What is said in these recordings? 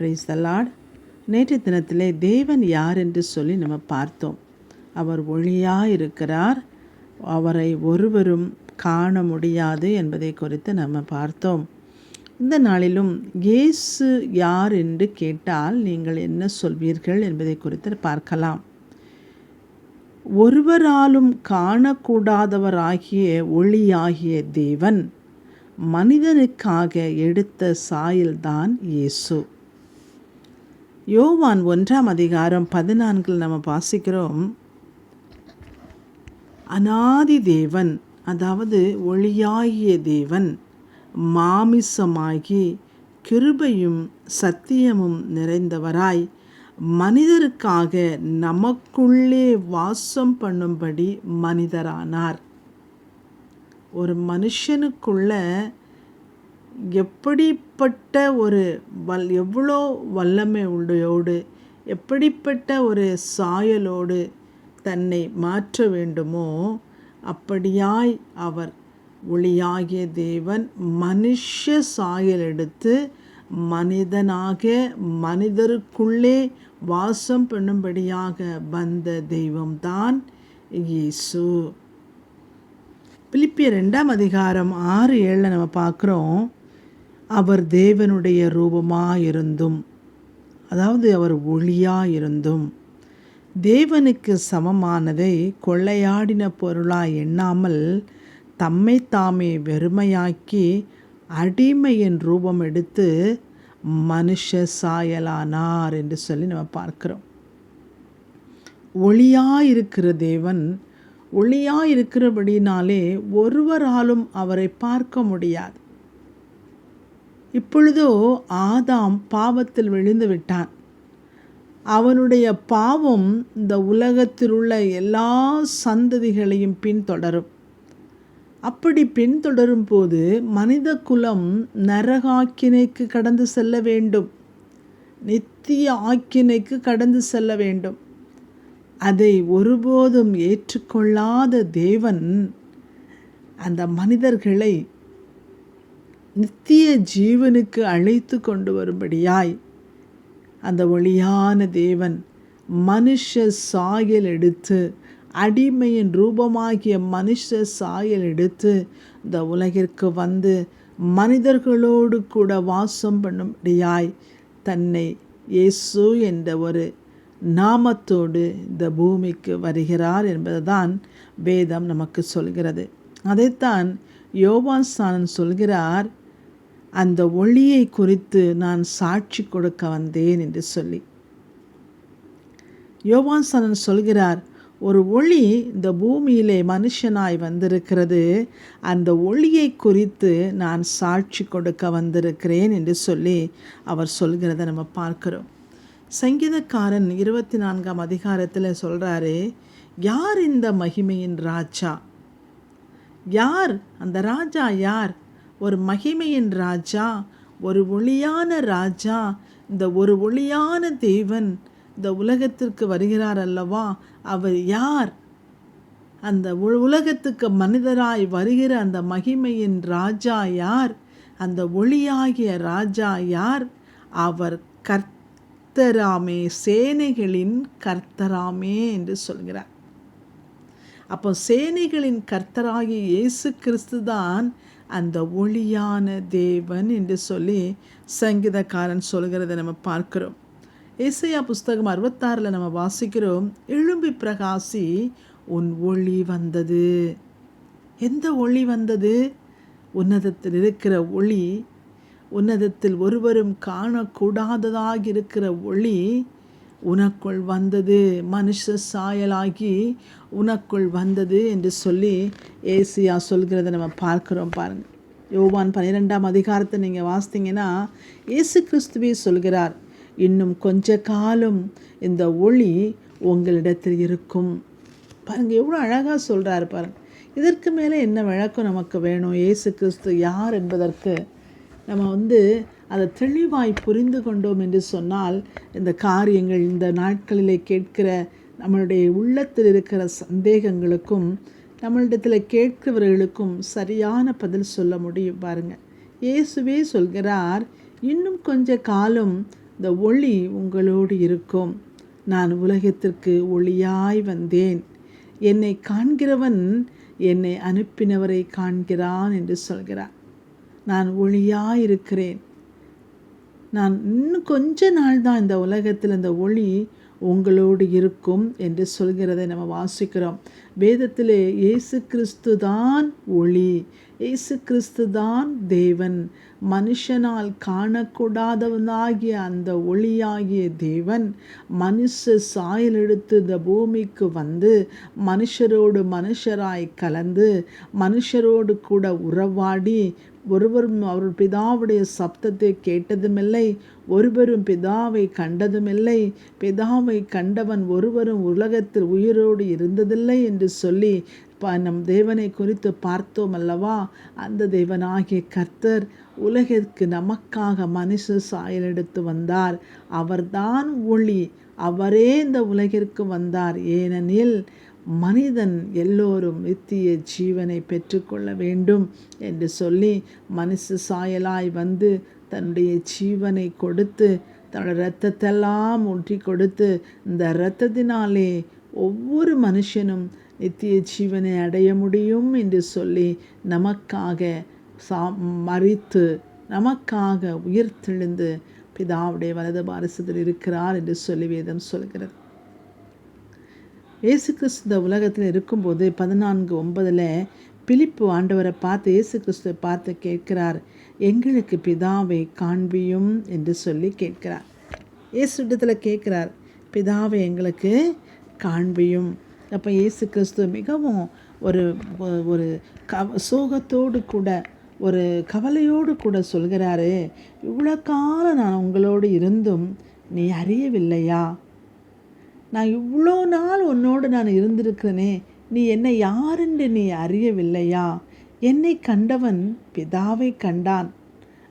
Price தலாட் நேற்று தினத்திலே தேவன் யார் என்று சொல்லி நம்ம பார்த்தோம். அவர் ஒளியாக இருக்கிறார் அவரை ஒருவரும் காண முடியாது என்பதை குறித்து நம்ம பார்த்தோம். இந்த நாளிலும் இயேசு யார் என்று கேட்டால் நீங்கள் என்ன சொல்வீர்கள் என்பதை குறித்து பார்க்கலாம். ஒருவராலும் காணக்கூடாதவராகிய ஒளியாகிய தேவன் மனிதனுக்காக எடுத்த சாயல்தான் இயேசு. யோவான் ஒன்றாம் அதிகாரம் பதினான்கில் நம்ம வாசிக்கிறோம். அனாதி தேவன் அதாவது ஒளியாகிய தேவன் மாமிசமாகி கிருபையும் சத்தியமும் நிறைந்தவராய் மனிதருக்காக நமக்குள்ளே வாசம் பண்ணும்படி மனிதரானார். ஒரு மனுஷனுக்குள்ள எப்படிப்பட்ட ஒரு வல் எவ்வளோ வல்லமை உடையோடு எப்படிப்பட்ட ஒரு சாயலோடு தன்னை மாற்ற வேண்டுமோ அப்படியாய் அவர் ஒளியாகிய தேவன் மனுஷ சாயல் எடுத்து மனிதனாக மனிதருக்குள்ளே வாசம் பண்ணும்படியாக வந்த தெய்வம்தான் இயேசு. பிலிப்பிய ரெண்டாம் அதிகாரம் ஆறு ஏழில் நம்ம பார்க்குறோம். அவர் தேவனுடைய ரூபமாயிருந்தும் அதாவது அவர் ஒளியாயிருந்தும் தேவனுக்கு சமமானதை கொள்ளையாடின பொருளாய் எண்ணாமல் தம்மை தாமே வெறுமையாக்கி அடிமையின் ரூபம் எடுத்து மனுஷ சாயலானார் என்று சொல்லி நம்ம பார்க்கிறோம். ஒளியாயிருக்கிற தேவன் ஒளியாயிருக்கிறபடினாலே ஒருவராலும் அவரை பார்க்க முடியாது. இப்பொழுதோ ஆதாம் பாவத்தில் விழுந்து விட்டான். அவனுடைய பாவம் இந்த உலகத்தில் உள்ள எல்லா சந்ததிகளையும் பின்தொடரும். அப்படி பின்தொடரும் போது மனித குலம் நரகாக்கினைக்கு கடந்து செல்ல வேண்டும். நித்திய ஆக்கினைக்கு கடந்து செல்ல வேண்டும். அதை ஒருபோதும் ஏற்றுக்கொள்ளாத தேவன் அந்த மனிதர்களை நித்திய ஜீவனுக்கு அழைத்து கொண்டு வரும்படியாய் அந்த ஒளியான தேவன் மனுஷ சாயல் எடுத்து அடிமையின் ரூபமாகிய மனுஷ சாயல் எடுத்து இந்த உலகிற்கு வந்து மனிதர்களோடு கூட வாசம் பண்ணும்படியாய் தன்னை இயேசு என்ற ஒரு நாமத்தோடு இந்த பூமிக்கு வருகிறார் என்பதுதான் வேதம் நமக்கு சொல்கிறது. அதைத்தான் யோவான் சாணன் சொல்கிறார் அந்த ஒளியை குறித்து நான் சாட்சி கொடுக்க வந்தேன் என்று சொல்லி. யோவான் சொல்கிறார் ஒரு ஒளி இந்த பூமியிலே மனுஷனாய் வந்திருக்கிறது. அந்த ஒளியை குறித்து நான் சாட்சி கொடுக்க வந்திருக்கிறேன் என்று சொல்லி அவர் சொல்கிறத நம்ம பார்க்கிறோம். சங்கீதக்காரன் இருபத்தி நான்காம் அதிகாரத்தில் சொல்கிறாரு யார் இந்த மகிமையின் ராஜா? யார்? அந்த ராஜா யார்? ஒரு மகிமையின் ராஜா ஒரு ஒளியான ராஜா இந்த ஒரு ஒளியான தேவன் இந்த உலகத்திற்கு வருகிறார் அல்லவா? அவர் யார்? அந்த உலகத்துக்கு மனிதராய் வருகிற அந்த மகிமையின் ராஜா யார்? அந்த ஒளியாகிய ராஜா யார்? அவர் கர்த்தராமே சேனைகளின் கர்த்தராமே என்று சொல்கிறார். அப்போ சேனைகளின் கர்த்தராகிய இயேசு கிறிஸ்து தான் அந்த ஒளியான தேவன் என்று சொல்லி சங்கீதக்காரன் சொல்கிறத நம்ம பார்க்கிறோம். ஏசையா புஸ்தகம் அறுபத்தாறில் நம்ம வாசிக்கிறோம் எழும்பி பிரகாசி உன் ஒளி வந்தது. எந்த ஒளி வந்தது? உன்னதத்தில் இருக்கிற ஒளி உன்னதத்தில் ஒருவரும் காணக்கூடாததாக இருக்கிற ஒளி உனக்குள் வந்தது. மனுஷ சாயலாகி உனக்குள் வந்தது என்று சொல்லி ஏசியா சொல்கிறத நம்ம பார்க்குறோம் பாருங்கள் யோவான் பன்னிரெண்டாம் அதிகாரத்தை நீங்கள் வாசித்தீங்கன்னா இயேசு கிறிஸ்துவே சொல்கிறார் இன்னும் கொஞ்ச காலம் இந்த ஒளி உங்களிடத்தில் இருக்கும். பாருங்கள் எவ்வளோ அழகாக சொல்கிறாரு பாருங்க. இதற்கு மேலே என்ன விளக்கம் நமக்கு வேணும்? ஏசு கிறிஸ்து யார் என்பதற்கு நம்ம வந்து அதை தெளிவாய் புரிந்து கொண்டோம் என்று சொன்னால் இந்த காரியங்கள் இந்த நாட்களிலே கேட்கிற நம்மளுடைய உள்ளத்தில் இருக்கிற சந்தேகங்களுக்கும் நம்மளிடத்தில் கேட்கிறவர்களுக்கும் சரியான பதில் சொல்ல முடியும் பாருங்கள் இயேசுவே சொல்கிறார் இன்னும் கொஞ்ச காலம் இந்த ஒளி உங்களோடு இருக்கும். நான் உலகத்திற்கு ஒளியாய் வந்தேன். என்னை காண்கிறவன் என்னை அனுப்பினவரை காண்கிறான் என்று சொல்கிறார். நான் ஒளியாய் இருக்கிறேன். நான் இன்னும் கொஞ்ச நாள் தான் இந்த உலகத்தில் இந்த ஒளி உங்களோடு இருக்கும் என்று சொல்கிறதை நம்ம வாசிக்கிறோம். வேதத்திலே இயேசு கிறிஸ்து தான் ஒளி இயேசு கிறிஸ்து தான் தேவன். மனுஷனால் காணக்கூடாதவனாகிய அந்த ஒளியாகிய தேவன் மனுஷ சாயல் எடுத்து இந்த பூமிக்கு வந்து மனுஷரோடு மனுஷராய் கலந்து மனுஷரோடு கூட உறவாடி ஒருவரும் அவர் பிதாவுடைய சப்தத்தை கேட்டதுமில்லை ஒருவரும் பிதாவை கண்டதுமில்லை பிதாவை கண்டவன் ஒருவரும் உலகத்தில் உயிரோடு இருந்ததில்லை என்று சொல்லி நம் தேவனை குறித்து பார்த்தோம் அல்லவா? அந்த தேவனாகிய கர்த்தர் உலகிற்கு நமக்காக மனுஷ சாயல் எடுத்து வந்தார். அவர்தான் ஒளி அவரே இந்த உலகிற்கு வந்தார். ஏனெனில் மனிதன் எல்லோரும் நித்திய ஜீவனை பெற்றுக்கொள்ள வேண்டும் என்று சொல்லி மனுஷ சாயலாய் வந்து தன்னுடைய ஜீவனை கொடுத்து தன்னோட இரத்தத்தெல்லாம் ஊற்றி கொடுத்து இந்த இரத்தத்தினாலே ஒவ்வொரு மனுஷனும் நித்திய ஜீவனை அடைய முடியும் என்று சொல்லி நமக்காக சா மறித்து நமக்காக உயிர்த்தெழுந்து பிதாவுடைய வலது பாரசத்தில் இருக்கிறார் என்று சொல்லி வேதம் சொல்கிறது. இயேசு கிறிஸ்து இந்த உலகத்தில் இருக்கும்போது பதினான்கு ஒன்பதில் பிலிப்பு ஆண்டவரை பார்த்து இயேசு கிறிஸ்துவை பார்த்து கேட்கிறார் எங்களுக்கு பிதாவை காண்பியும் என்று சொல்லி கேட்கிறார். இயேசு இடத்துல கேட்குறார் பிதாவை எங்களுக்கு காண்பியும் அப்போ இயேசு கிறிஸ்து மிகவும் ஒரு ஒரு க சோகத்தோடு கூட ஒரு கவலையோடு கூட சொல்கிறாரு இவ்வளோ காலம் நான் உங்களோடு இருந்தும் நீ அறியவில்லையா? நான் இவ்வளோ நாள் உன்னோடு நான் இருந்திருக்கிறேனே நீ என்னை யாரென்று நீ அறியவில்லையா? என்னை கண்டவன் பிதாவை கண்டான்.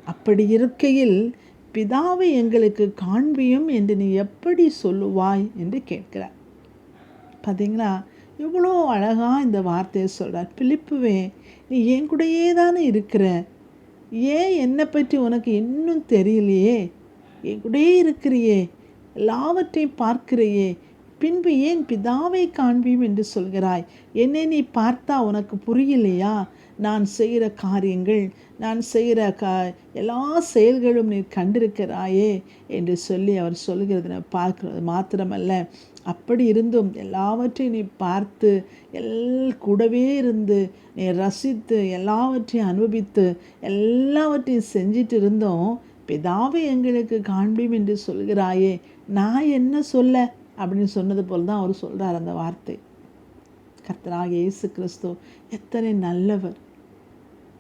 அப்படி இருக்கையில் பிதாவை எங்களுக்கு காண்பியும் என்று நீ எப்படி சொல்லுவாய்? என்று கேட்கிறார். பார்த்தீங்களா எவ்வளோ அழகாக இந்த வார்த்தையை சொல்கிறார் பிலிப்புவே நீ என் கூடயே தானே இருக்கிற? ஏன் என்னை பற்றி உனக்கு இன்னும் தெரியலையே? என் கூடயே இருக்கிறியே எல்லாவற்றையும் பார்க்கிறையே. பின்பு ஏன் பிதாவை காண்பியும் என்று சொல்கிறாய்? என்னை நீ பார்த்தா உனக்கு புரியலையா? நான் செய்கிற காரியங்கள் நான் செய்கிற க எல்லா செயல்களும் நீ கண்டிருக்கிறாயே என்று சொல்லி அவர் சொல்கிறது நான் பார்க்கிறது மாத்திரமல்ல. அப்படி இருந்தும் எல்லாவற்றையும் நீ பார்த்து எல் கூடவே இருந்து நீ ரசித்து எல்லாவற்றையும் அனுபவித்து எல்லாவற்றையும் செஞ்சிட்டு இருந்தோம் பிதாவை எங்களுக்கு காண்பியும் என்று சொல்கிறாயே நான் என்ன சொல்ல? அப்படின்னு சொன்னது போல் தான் அவர் சொல்கிறார் அந்த வார்த்தை. கர்த்தராக இயேசு கிறிஸ்து எத்தனை நல்லவர்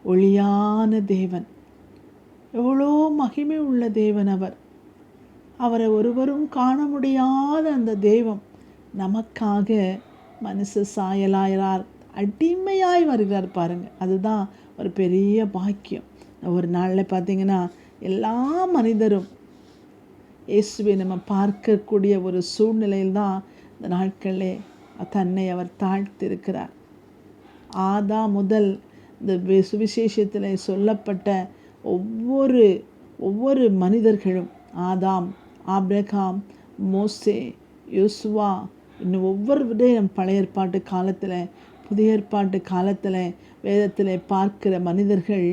ஒளியான தேவன் எவ்வளோ மகிமை உள்ள தேவன் அவர். அவரை ஒருவரும் காண முடியாத அந்த தெய்வம் நமக்காக மனசு சாயலாயிறார். அடிமையாய் வருகிறார் பாருங்கள் அதுதான் ஒரு பெரிய பாக்கியம். ஒரு நாளில் பார்த்தீங்கன்னா எல்லா மனிதரும் இயேசுவை நம்ம பார்க்கக்கூடிய ஒரு சூழ்நிலையில் தான் இந்த நாட்களிலே தன்னை அவர் தாழ்த்திருக்கிறார் ஆதா முதல் இந்த சுவிசேஷத்தில் சொல்லப்பட்ட ஒவ்வொரு ஒவ்வொரு மனிதர்களும் ஆதாம் ஆப்ரகாம் மோசே யோசுவா இன்னும் ஒவ்வொரு விடையும் பழைய ஏற்பாட்டு காலத்தில் புதிய ஏற்பாட்டு காலத்தில் வேதத்தில் பார்க்கிற மனிதர்கள்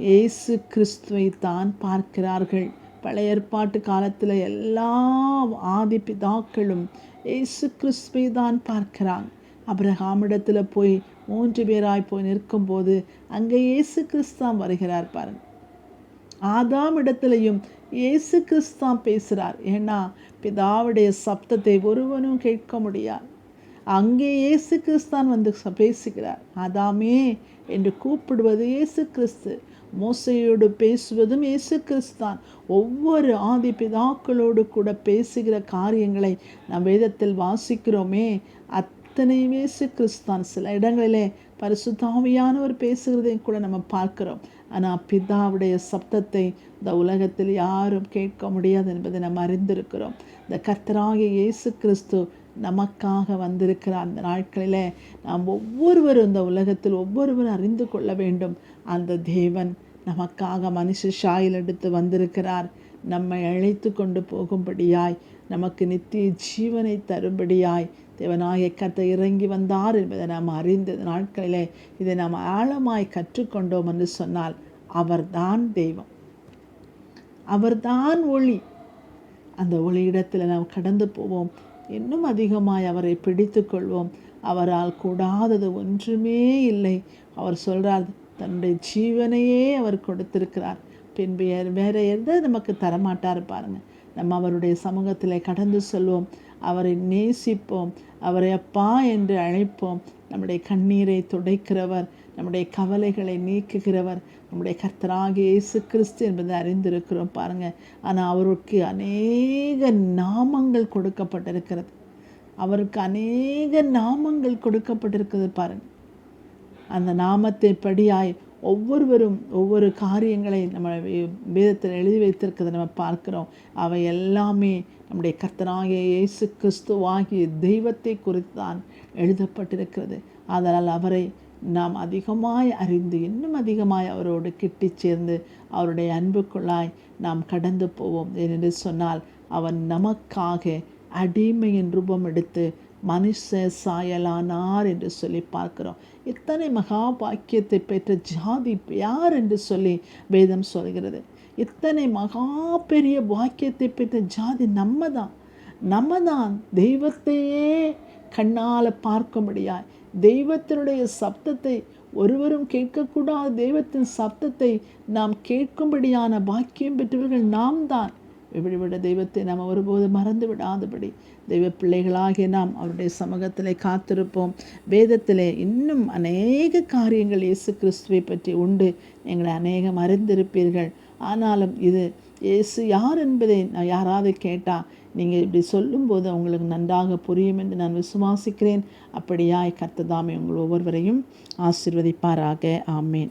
இயேசு கிறிஸ்துவை தான் பார்க்கிறார்கள். பழைய ஏற்பாட்டு காலத்தில் எல்லா ஆதி பிதாக்களும் இயேசு கிறிஸ்துவை தான் பார்க்கிறாங்க அப்ரஹாமிடத்தில் போய் மூன்று பேராய் போய் நிற்கும்போது அங்கே இயேசு கிறிஸ்தான் வருகிறார் பாருங்கள் ஆதாம் இடத்துலையும் இயேசு கிறிஸ்தான் பேசுகிறார் ஏன்னா பிதாவுடைய சப்தத்தை ஒருவனும் கேட்க முடியாது. அங்கே இயேசு கிறிஸ்தான் வந்து பேசுகிறார். ஆதாமே என்று கூப்பிடுவது இயேசு கிறிஸ்து மோசையோடு பேசுவதும் இயேசு கிறிஸ்தான் ஒவ்வொரு ஆதி பிதாக்களோடு கூட பேசுகிற காரியங்களை நம் வேதத்தில் வாசிக்கிறோமே. அத்தனையும் இயேசு கிறிஸ்தான் சில இடங்களிலே பரிசுத்தாவியானவர் பேசுகிறதையும் கூட நம்ம பார்க்கிறோம். ஆனால் பிதாவுடைய சப்தத்தை இந்த உலகத்தில் யாரும் கேட்க முடியாது என்பதை நம்ம அறிந்திருக்கிறோம். இந்த கர்த்தராகிய இயேசு கிறிஸ்து நமக்காக வந்திருக்கிற அந்த நாட்களில் நாம் ஒவ்வொருவரும் இந்த உலகத்தில் ஒவ்வொருவரும் அறிந்து கொள்ள வேண்டும். அந்த தேவன் நமக்காக மனுஷ ஷாயில் எடுத்து வந்திருக்கிறார். நம்மை அழைத்து கொண்டு போகும்படியாய் நமக்கு நித்திய ஜீவனை தரும்படியாய் தேவனாய கத்தை இறங்கி வந்தார் என்பதை நாம் அறிந்த நாட்களிலே இதை நாம் ஆழமாய் கற்றுக்கொண்டோம் என்று சொன்னால் அவர்தான் தெய்வம். அவர்தான் ஒளி. அந்த ஒளியிடத்தில் நாம் கடந்து போவோம். இன்னும் அதிகமாய் அவரை பிடித்து கொள்வோம். அவரால் கூடாதது ஒன்றுமே இல்லை. அவர் சொல்கிறார் தன்னுடைய ஜீவனையே அவர் கொடுத்திருக்கிறார். பின்பு வேறு எந்த நமக்கு தரமாட்டார் பாருங்கள் நம்ம அவருடைய சமூகத்தில் கடந்து செல்வோம். அவரை நேசிப்போம். அவரை அப்பா என்று அழைப்போம். நம்முடைய கண்ணீரை துடைக்கிறவர் நம்முடைய கவலைகளை நீக்குகிறவர் நம்முடைய கர்த்தராக இயேசு கிறிஸ்து என்பதை அறிந்திருக்கிறோம் பாருங்கள் ஆனால் அவருக்கு அநேக நாமங்கள் கொடுக்கப்பட்டிருக்கிறது. அவருக்கு அநேக நாமங்கள் கொடுக்கப்பட்டிருக்கிறது பாருங்கள் அந்த நாமத்தை படியாய் ஒவ்வொருவரும் ஒவ்வொரு காரியங்களை நம்ம வேதத்தில் எழுதி வைத்திருக்கிறத நம்ம பார்க்குறோம். அவை எல்லாமே நம்முடைய கர்த்தனாகிய இயேசு கிறிஸ்துவாகிய தெய்வத்தை குறித்து தான் எழுதப்பட்டிருக்கிறது. அதனால் அவரை நாம் அதிகமாய் அறிந்து இன்னும் அதிகமாய் அவரோடு கிட்டி சேர்ந்து அவருடைய அன்புக்குள்ளாய் நாம் கடந்து போவோம். என்று சொன்னால் அவன் நமக்காக அடிமையின் ரூபம் எடுத்து மனுஷ சாயலானார் என்று சொல்லி பார்க்கிறோம். இத்தனை மகா பாக்கியத்தை பெற்ற ஜாதி யார் என்று சொல்லி வேதம் சொல்கிறது. இத்தனை மகா பெரிய வாக்கியத்தை பெற்ற ஜாதி நம்ம தான் நம்ம தான் தெய்வத்தையே கண்ணால் பார்க்கும்படியாய். தெய்வத்தினுடைய சப்தத்தை ஒருவரும் கேட்கக்கூடாத. தெய்வத்தின் சப்தத்தை நாம் கேட்கும்படியான பாக்கியம் பெற்றவர்கள் நாம் தான் இப்படிப்பட்ட தெய்வத்தை நாம் ஒருபோது மறந்து விடாதபடி தெய்வ பிள்ளைகளாகிய நாம் அவருடைய சமூகத்திலே காத்திருப்போம். வேதத்திலே இன்னும் அநேக காரியங்கள் இயேசு கிறிஸ்துவை பற்றி உண்டு. எங்களை அநேகம் அறிந்திருப்பீர்கள். ஆனாலும் இது இயேசு யார் என்பதை நான் யாராவது கேட்டால் நீங்கள் இப்படி சொல்லும்போது அவங்களுக்கு நன்றாக புரியும் என்று நான் விசுவாசிக்கிறேன். அப்படியாய் கர்த்ததாமே உங்கள் ஒவ்வொருவரையும் ஆசிர்வதிப்பாராக. ஆமேன்.